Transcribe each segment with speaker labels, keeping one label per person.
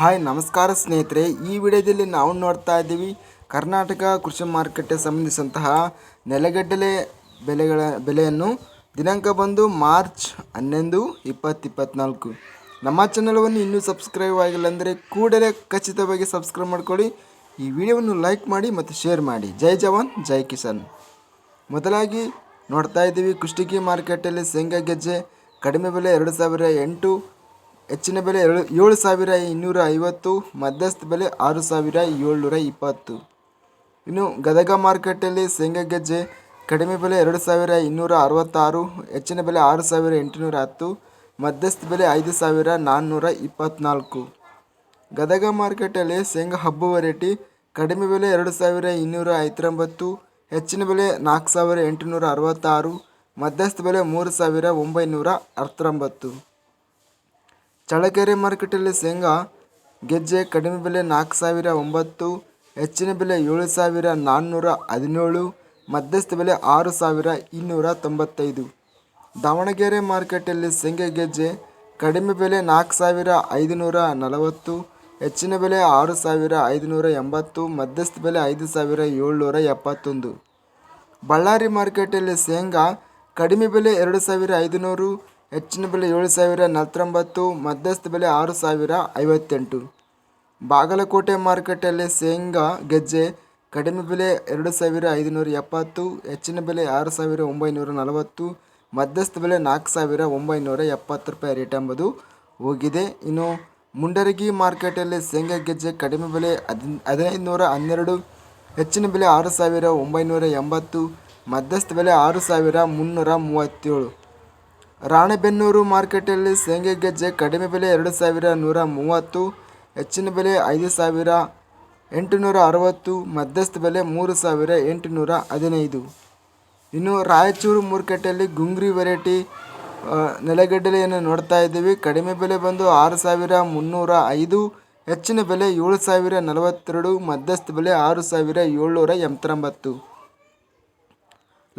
Speaker 1: Hi, ನಮಸ್ಕಾರ ಸ್ನೇಹಿತರೆ. ಈ ವಿಡಿಯೋದಲ್ಲಿ ನಾವು ನೋಡ್ತಾ ಇದ್ದೀವಿ, ಕರ್ನಾಟಕ ಕೃಷಿ ಮಾರುಕಟ್ಟೆ ಸಂಬಂಧಿಸಿದಂತಹ ನೆಲಗಡಲೆ ಬೆಲೆಗಳ ಬೆಲೆಯನ್ನು ದಿನಾಂಕ ಬಂದು ಮಾರ್ಚ್ ಹನ್ನೊಂದು, ಇಪ್ಪತ್ತು ಇಪ್ಪತ್ತ್ನಾಲ್ಕು ನಮ್ಮ ಚಾನಲವನ್ನು ಇನ್ನೂ ಸಬ್ಸ್ಕ್ರೈಬ್ ಆಗಿಲ್ಲ ಅಂದರೆ ಕೂಡಲೇ ಖಚಿತವಾಗಿ ಸಬ್ಸ್ಕ್ರೈಬ್ ಮಾಡ್ಕೊಳ್ಳಿ. ಈ ವಿಡಿಯೋವನ್ನು ಲೈಕ್ ಮಾಡಿ ಮತ್ತು ಶೇರ್ ಮಾಡಿ. ಜೈ ಜವಾನ್, ಜೈ ಕಿಸಾನ್. ಮೊದಲಾಗಿ ನೋಡ್ತಾ ಇದ್ದೀವಿ, ಕುಷ್ಟಗಿ ಮಾರ್ಕೆಟಲ್ಲಿ ಶೇಂಗಾ ಗೆಜ್ಜೆ ಕಡಿಮೆ ಬೆಲೆ ಎರಡು ಸಾವಿರ ಎಂಟು ಹೆಚ್ಚಿನ ಬೆಲೆ ಏಳು ಏಳು ಸಾವಿರ ಇನ್ನೂರ ಐವತ್ತು, ಮಧ್ಯಸ್ಥ ಬೆಲೆ ಆರು ಸಾವಿರ ಏಳ್ನೂರ ಇಪ್ಪತ್ತು. ಇನ್ನು ಗದಗ ಮಾರುಕಟ್ಟೆಯಲ್ಲಿ ಶೇಂಗಾ ಗೆಜ್ಜೆ ಕಡಿಮೆ ಬೆಲೆ ಎರಡು ಸಾವಿರ ಇನ್ನೂರ ಅರವತ್ತಾರು, ಹೆಚ್ಚಿನ ಬೆಲೆ ಆರು ಸಾವಿರ ಎಂಟುನೂರ ಹತ್ತು, ಮಧ್ಯಸ್ಥ ಬೆಲೆ ಐದು ಸಾವಿರ ನಾನ್ನೂರ ಇಪ್ಪತ್ತ್ನಾಲ್ಕು ಗದಗ ಮಾರುಕಟ್ಟೆಯಲ್ಲಿ ಶೇಂಗಾ ಹಬ್ಬ ವೆರೈಟಿ ಕಡಿಮೆ ಬೆಲೆ ಎರಡು ಸಾವಿರ ಇನ್ನೂರ ಐವತ್ತೊಂಬತ್ತು, ಹೆಚ್ಚಿನ ಬೆಲೆ ನಾಲ್ಕು ಸಾವಿರ ಎಂಟುನೂರ ಅರವತ್ತಾರು, ಮಧ್ಯಸ್ಥ ಬೆಲೆ ಮೂರು ಸಾವಿರ ಒಂಬೈನೂರ ಹತ್ತೊಂಬತ್ತು ಚಳ್ಳಕೆರೆ ಮಾರ್ಕೆಟಲ್ಲಿ ಶೇಂಗಾ ಗೆಜ್ಜೆ ಕಡಿಮೆ ಬೆಲೆ ನಾಲ್ಕು ಸಾವಿರ ಒಂಬತ್ತು, ಹೆಚ್ಚಿನ ಬೆಲೆ ಏಳು ಸಾವಿರ ನಾನ್ನೂರ ಹದಿನೇಳು, ಮಧ್ಯಸ್ಥ ಬೆಲೆ ಆರು ಸಾವಿರ ಇನ್ನೂರ ತೊಂಬತ್ತೈದು. ದಾವಣಗೆರೆ ಮಾರ್ಕೆಟಲ್ಲಿ ಶೇಂಗಾ ಗೆಜ್ಜೆ ಕಡಿಮೆ ಬೆಲೆ ನಾಲ್ಕು ಸಾವಿರ ಐದುನೂರ ನಲವತ್ತು, ಹೆಚ್ಚಿನ ಬೆಲೆ ಆರು ಸಾವಿರ ಐದುನೂರ ಎಂಬತ್ತು, ಮಧ್ಯಸ್ಥ ಬೆಲೆ ಐದು ಸಾವಿರ ಏಳ್ನೂರ ಎಪ್ಪತ್ತೊಂದು. ಬಳ್ಳಾರಿ ಮಾರ್ಕೆಟಲ್ಲಿ ಶೇಂಗಾ ಕಡಿಮೆ ಬೆಲೆ ಎರಡು ಸಾವಿರ ಐದುನೂರು ಹೆಚ್ಚಿನ ಬೆಲೆ ಏಳು ಸಾವಿರ, ನಲ್ವತ್ತೊಂಬತ್ತು, ಮಧ್ಯಸ್ಥ ಬೆಲೆ ಆರು ಸಾವಿರ, ಐವತ್ತೆಂಟು. ಬಾಗಲಕೋಟೆ ಮಾರುಕಟ್ಟೆಯಲ್ಲಿ ಶೇಂಗಾ ಗೆಜ್ಜೆ ಕಡಿಮೆ ಬೆಲೆ ಎರಡು ಸಾವಿರ ಐದುನೂರ ಎಪ್ಪತ್ತು, ಹೆಚ್ಚಿನ ಬೆಲೆ ಆರು ಸಾವಿರ ಒಂಬೈನೂರ ನಲವತ್ತು, ಮಧ್ಯಸ್ಥ ಬೆಲೆ ನಾಲ್ಕು ಸಾವಿರ ಒಂಬೈನೂರ ಎಪ್ಪತ್ತು ರೂಪಾಯಿ ರೇಟ್ ಎಂಬುದು ಹೋಗಿದೆ. ಇನ್ನು ಮುಂಡರಗಿ ಮಾರ್ಕೆಟಲ್ಲಿ ಶೇಂಗಾ ಗೆಜ್ಜೆ ಕಡಿಮೆ ಬೆಲೆ ಹದಿನ ಹದಿನೈದು ನೂರ ಹನ್ನೆರಡು, ಹೆಚ್ಚಿನ ಬೆಲೆ ಆರು ಸಾವಿರ ಒಂಬೈನೂರ ಎಂಬತ್ತು, ಮಧ್ಯಸ್ಥ ಬೆಲೆ ಆರು ಸಾವಿರ ಮುನ್ನೂರ ಮೂವತ್ತೇಳು. ರಾಣೆಬೆನ್ನೂರು ಮಾರ್ಕೆಟಲ್ಲಿ ಶೇಂಗಾ ಗೆಜ್ಜೆ ಕಡಿಮೆ ಬೆಲೆ ಎರಡು ಸಾವಿರ ನೂರ ಮೂವತ್ತು, ಹೆಚ್ಚಿನ ಬೆಲೆ ಐದು ಸಾವಿರ ಎಂಟುನೂರ ಅರವತ್ತು, ಮಧ್ಯಸ್ಥ ಬೆಲೆ ಮೂರು ಸಾವಿರ ಎಂಟುನೂರ ಹದಿನೈದು. ಇನ್ನು ರಾಯಚೂರು ಮಾರ್ಕೆಟಲ್ಲಿ ಗುಂಗ್ರಿ ವೆರೈಟಿ ನೆಲಗಡಲೆಯನ್ನು ನೋಡ್ತಾ ಇದ್ದೀವಿ. ಕಡಿಮೆ ಬೆಲೆ ಬಂದು ಆರು ಸಾವಿರ ಮುನ್ನೂರ ಐದು, ಹೆಚ್ಚಿನ ಬೆಲೆ ಏಳು ಸಾವಿರ ನಲವತ್ತೆರಡು, ಮಧ್ಯಸ್ಥ ಬೆಲೆ ಆರು ಸಾವಿರ ಏಳ್ನೂರ ಎಂಬತ್ತೊಂಬತ್ತು.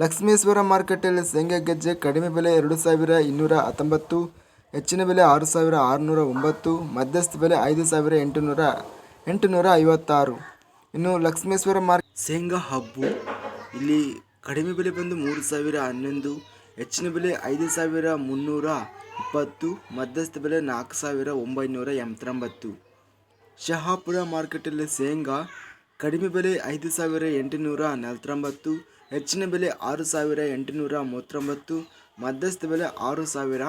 Speaker 1: ಲಕ್ಷ್ಮೇಶ್ವರ ಮಾರುಕಟ್ಟೆಯಲ್ಲಿ ಶೇಂಗಾ ಗೆಜ್ಜೆ ಕಡಿಮೆ ಬೆಲೆ ಎರಡು ಸಾವಿರ ಇನ್ನೂರ ಹತ್ತೊಂಬತ್ತು, ಹೆಚ್ಚಿನ ಬೆಲೆ ಆರು ಸಾವಿರ ಆರುನೂರ ಒಂಬತ್ತು, ಮಧ್ಯಸ್ಥ ಬೆಲೆ ಐದು ಸಾವಿರ ಎಂಟುನೂರ ಎಂಟುನೂರ ಐವತ್ತಾರು. ಇನ್ನು ಲಕ್ಷ್ಮೇಶ್ವರ ಮಾರ್ ಶೇಂಗಾ ಹಬ್ಬು, ಇಲ್ಲಿ ಕಡಿಮೆ ಬೆಲೆ ಬಂದು ಮೂರು ಸಾವಿರ ಹನ್ನೊಂದು, ಹೆಚ್ಚಿನ ಬೆಲೆ ಐದು ಸಾವಿರ ಮುನ್ನೂರ ಇಪ್ಪತ್ತು, ಮಧ್ಯಸ್ಥ ಬೆಲೆ ನಾಲ್ಕು ಸಾವಿರ ಒಂಬೈನೂರ ಎಂಬತ್ತೊಂಬತ್ತು. ಶಹಾಪುರ ಮಾರ್ಕೆಟಲ್ಲಿ ಶೇಂಗಾ ಕಡಿಮೆ ಬೆಲೆ ಐದು ಸಾವಿರ ಎಂಟುನೂರ ನಲವತ್ತೊಂಬತ್ತು ಹೆಚ್ಚಿನ ಬೆಲೆ ಆರು ಸಾವಿರ ಎಂಟುನೂರ ಮೂವತ್ತೊಂಬತ್ತು, ಮಧ್ಯಸ್ಥ ಬೆಲೆ ಆರು ಸಾವಿರ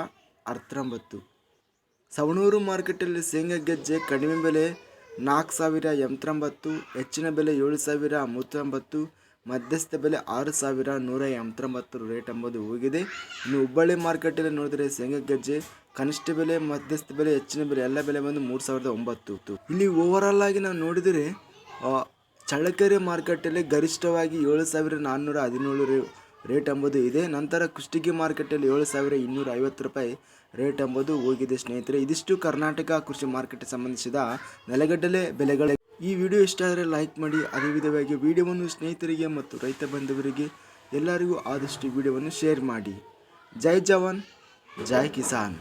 Speaker 1: ಹತ್ತೊಂಬತ್ತು ಸವಣೂರು ಮಾರ್ಕೆಟಲ್ಲಿ ಶೇಂಗಾ ಗೆಜ್ಜೆ ಕಡಿಮೆ ಬೆಲೆ ನಾಲ್ಕು ಸಾವಿರ ಎಂಬತ್ತೊಂಬತ್ತು, ಹೆಚ್ಚಿನ ಬೆಲೆ ಏಳು ಸಾವಿರ ಮೂವತ್ತೊಂಬತ್ತು, ಮಧ್ಯಸ್ಥ ಬೆಲೆ ಆರು ಸಾವಿರ ನೂರ ಎಂಬತ್ತೊಂಬತ್ತು ರೇಟ್ ಎಂಬುದು ಹೋಗಿದೆ. ಇನ್ನು ಹುಬ್ಬಳ್ಳಿ ಮಾರ್ಕೆಟಲ್ಲಿ ನೋಡಿದರೆ ಶೇಂಗಾ ಗೆಜ್ಜೆ ಕನಿಷ್ಠ ಬೆಲೆ, ಮಧ್ಯಸ್ಥ ಬೆಲೆ, ಹೆಚ್ಚಿನ ಬೆಲೆ, ಎಲ್ಲ ಬೆಲೆ ಬಂದು ಮೂರು ಸಾವಿರದ ಒಂಬತ್ತು. ಇಲ್ಲಿ ಓವರಾಲ್ ಆಗಿ ನಾವು ನೋಡಿದರೆ ಚಳ್ಳಕೆರೆ ಮಾರುಕಟ್ಟೆಯಲ್ಲಿ ಗರಿಷ್ಠವಾಗಿ ಏಳು ಸಾವಿರ ನಾನ್ನೂರ ಹದಿನೇಳು ರೇ, ರೇಟ್ ಎಂಬುದು ಇದೆ. ನಂತರ ಕುಷ್ಟಗಿ ಮಾರುಕಟ್ಟೆಯಲ್ಲಿ ಏಳು ಸಾವಿರ ಇನ್ನೂರ ಐವತ್ತು ರೂಪಾಯಿ ರೇಟ್ ಎಂಬುದು ಹೋಗಿದೆ ಸ್ನೇಹಿತರೆ. ಇದಿಷ್ಟು ಕರ್ನಾಟಕ ಕೃಷಿ ಮಾರುಕಟ್ಟೆ ಸಂಬಂಧಿಸಿದ ನೆಲಗಡಲೆ ಬೆಲೆಗಳ ಈ ವಿಡಿಯೋ ಇಷ್ಟ ಆದರೆ ಲೈಕ್ ಮಾಡಿ. ಅದೇ ವಿಧವಾಗಿ ವಿಡಿಯೋವನ್ನು ಸ್ನೇಹಿತರಿಗೆ ಮತ್ತು ರೈತ ಬಂಧುವರಿಗೆ ಎಲ್ಲರಿಗೂ ಆದಷ್ಟು ವಿಡಿಯೋವನ್ನು ಶೇರ್ ಮಾಡಿ. ಜೈ ಜವಾನ್, ಜೈ ಕಿಸಾನ್.